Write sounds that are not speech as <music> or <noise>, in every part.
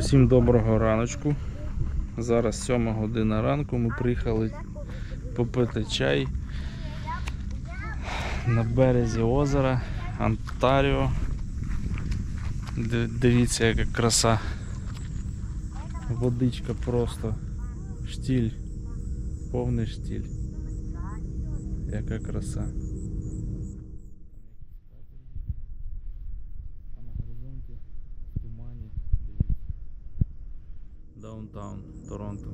Усім доброго раночку. Зараз 7 година ранку. Ми приїхали попити чай на березі озера Онтаріо. Ди- Дивіться, яка краса. Водичка просто штіль. Повний штіль. Яка краса. А на горизонті в тумані дивіться. Даунтаун, Торонто.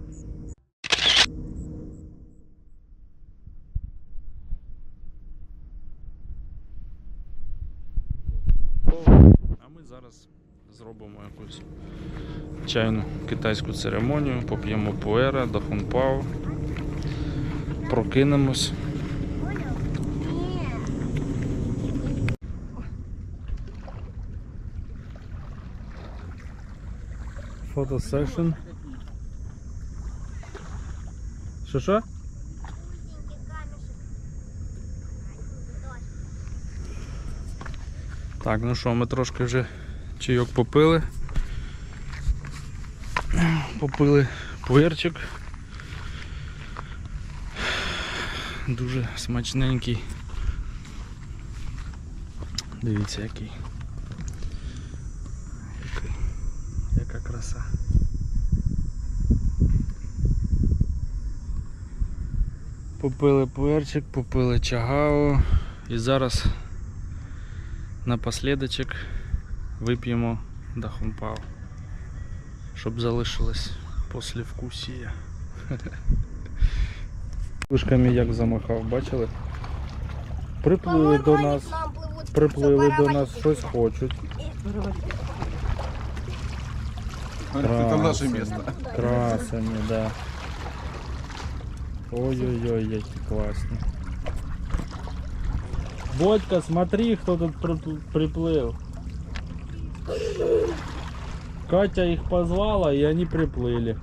А ми зараз зробимо якусь чайну китайську церемонію, поп'ємо пуера, дахунпау, прокинемось. Фотосешн. Що що? Так, ну що, ми трошки вже чайок попили. Попили пуерчик. Дуже смачненький. Дивіться який. Яка краса. Попили пуерчик, попили чагао і зараз напослідочок вип'ємо дахунпау, щоб залишилось послевкусія. <laughs> Вишками як замахав, бачили? Приплили до нас, приплили до нас, щось хочуть. Красами, да. Ой-ой-ой, які класні. Бодька, смотри, хто тут припл- приплив. Катя їх позвала, і вони приплили.